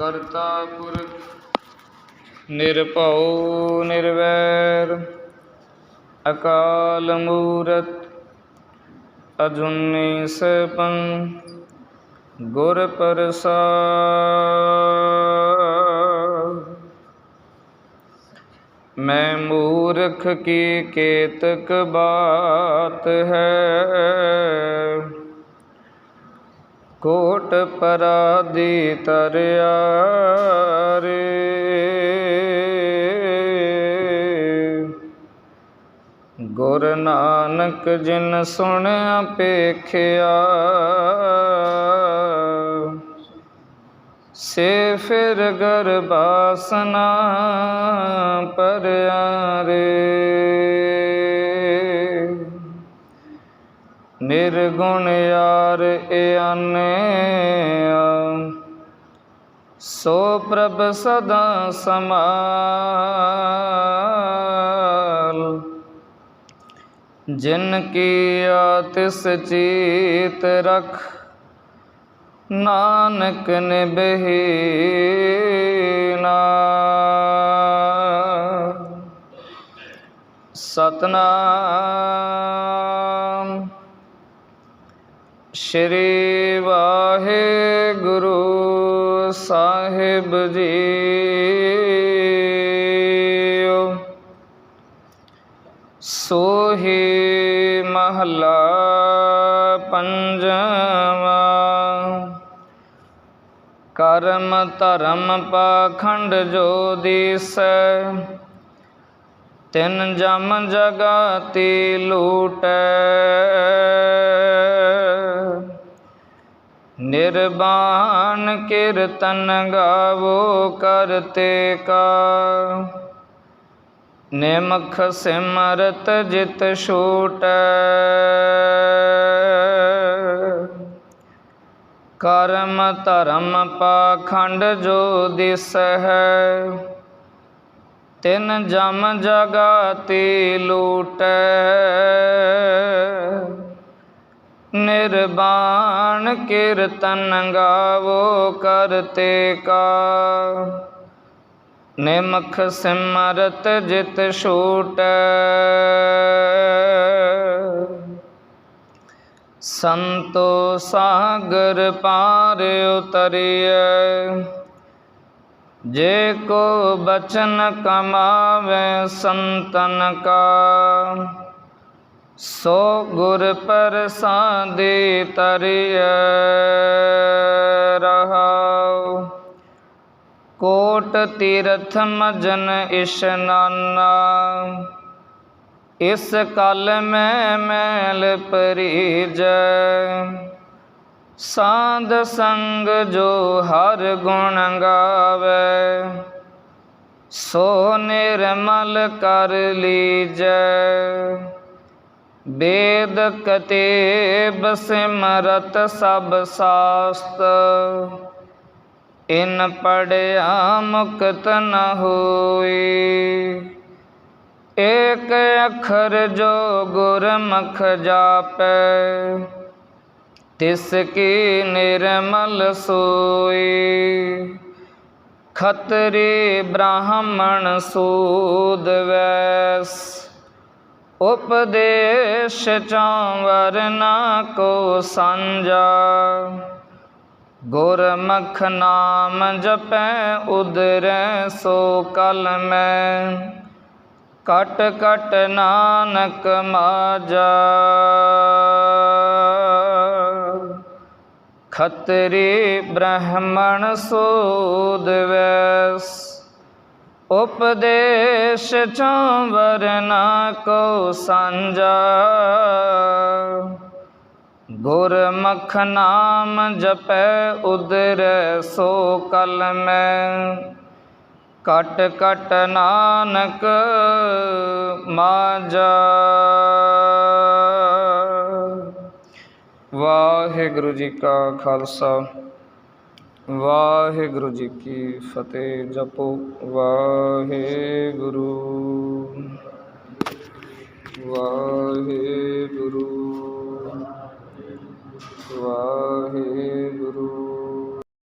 ਕਰਤਾ ਪੁਰਖ, ਨਿਰਭਉ, ਨਿਰਵੈਰ, ਅਕਾਲ ਮੂਰਤ, ਅਜੁਨੀ ਸੈਭੰ, ਗੁਰ ਪ੍ਰਸਾਦ। ਮੈਂ ਮੂਰਖ ਕੀ ਕੇਤਕ ਬਾਤ ਹੈ ਕੋਟ ਪਰਾਦੀ ਤਰਿਆ ਰੇ ਗੁਰ ਨਾਨਕ ਜਿਨ ਸੁਣਿਆ ਪੇਖਿਆ ਸੇ ਫਿਰ ਗਰਬਾਸਨਾ ਪਰਿਆ ਰੇ। ਨਿਰਗੁਣ ਯਾਰ ਇਆਨੇ ਸੋ ਪ੍ਰਭ ਸਦਾ ਸਮਾਲ। ਜਿਨ ਕੀ ਆਤਿਸ ਚੀਤ ਰਖ, ਨਾਨਕ ਨਿਬਹਿ ਨਾ ਸਤਨਾਮ। ਸ਼੍ਰੀ ਵਾਹਿਗੁਰੂ ਸਾਹਿਬ ਜੀਓ ਸੋਹੀ ਮਹਲਾ ਪੰਜਵਾ। ਕਰਮ ਧਰਮ ਪਾਖੰਡ ਜੋ ਦੀਸੈ, ਤਿੰਨ ਜਮ ਜਗਾਤੀ ਲੂਟੈ। ਨਿਰਬਾਨ ਕੀਰਤਨ ਗਾਵੋ ਕਰਤੇ ਕਾ। ਨਿਮਖ ਸਿਮਰਤ ਜਿਤ ਛੂਟੈ। ਕਰਮ ਧਰਮ ਪਾਖੰਡ ਜੋ ਦਿਸ ਹੈ ਤਿਨ ਜਮ ਜਗਾਤੀ ਲੂਟੈ। ਨਿਰਬਾਣ ਕੀਰਤਨ ਗਾਵੋ ਕਰਤੇ ਕਾ ਨਿਮਖ ਸਿਮਰਤ ਜਿਤ ਛੂਟ। ਸੰਤੋ ਸਾਗਰ ਪਾਰ ਉਤਰਿਐ। ਜੇ ਕੋ ਬਚਨ ਕਮਾਵੇ ਸੰਤਨ ਕਾ। ਸੋ ਗੁਰ ਪ੍ਰਸਾਦੇ ਤਰਿਐ ਰਹਾਉ। ਕੋਟ ਤੀਰਥ ਮਜਨ ਇਸ਼ਨਾਨਾ ਇਸ ਕਲ ਮੈਂ ਮੈਲ ਪਰੀਜੈ। ਸਾਧ ਸੰਗ ਜੋ ਹਰ ਗੁਣ ਗਾਵੇ, ਸੋ ਨਿਰਮਲ ਕਰ ਲੀਜੈ। ਬੇਦ ਕਤੇਬ ਸਿਮਰਤ ਸਭ ਸਾਸਤ। ਇਨ ਪੜਿਆ ਮੁਕਤ ਨ ਹੋਈ। ਏਕ ਅੱਖਰ ਜੋ ਗੁਰਮੁਖ ਜਾਪੈ, ਤਿਸ ਕੀ ਨਿਰਮਲ ਸੋਈ। ਖਤਰੀ ਬ੍ਰਾਹਮਣ ਸੂਦ ਵੈਸ। ਉਪਦੇਸ਼ ਚਾਵਰ ਨਾ ਕੋ ਸੰਜਾ ਗੁਰਮੁਖ ਨਾਮ ਜਪੈ ਉਦਰੈ ਸੋ ਕਲ ਮੈਂ। ਕਟ ਕਟ ਨਾਨਕ ਮਾਜਾ। ਖਤਰੀ ਬ੍ਰਾਹਮਣ ਸੂਦ ਵੈਸ। ਉਪਦੇਸ਼ ਚਾਵਰ ਨਾ ਕੋ ਸੰਜਾ ਗੁਰਮੁਖ ਨਾਮ ਜਪੈ ਉਦਰੈ ਸੋ ਕਲ ਮੈਂ। ਕਟ ਕਟ ਨਾਨਕ ਮਾਜਾ। ਵਾਹਿਗੁਰੂ ਜੀ ਕਾ ਖਾਲਸਾ। ਵਾਹਿਗੁਰੂ ਜੀ ਕੀ ਫਤਿਹ ਜਪੋ ਵਾਹਿਗੁਰੂ।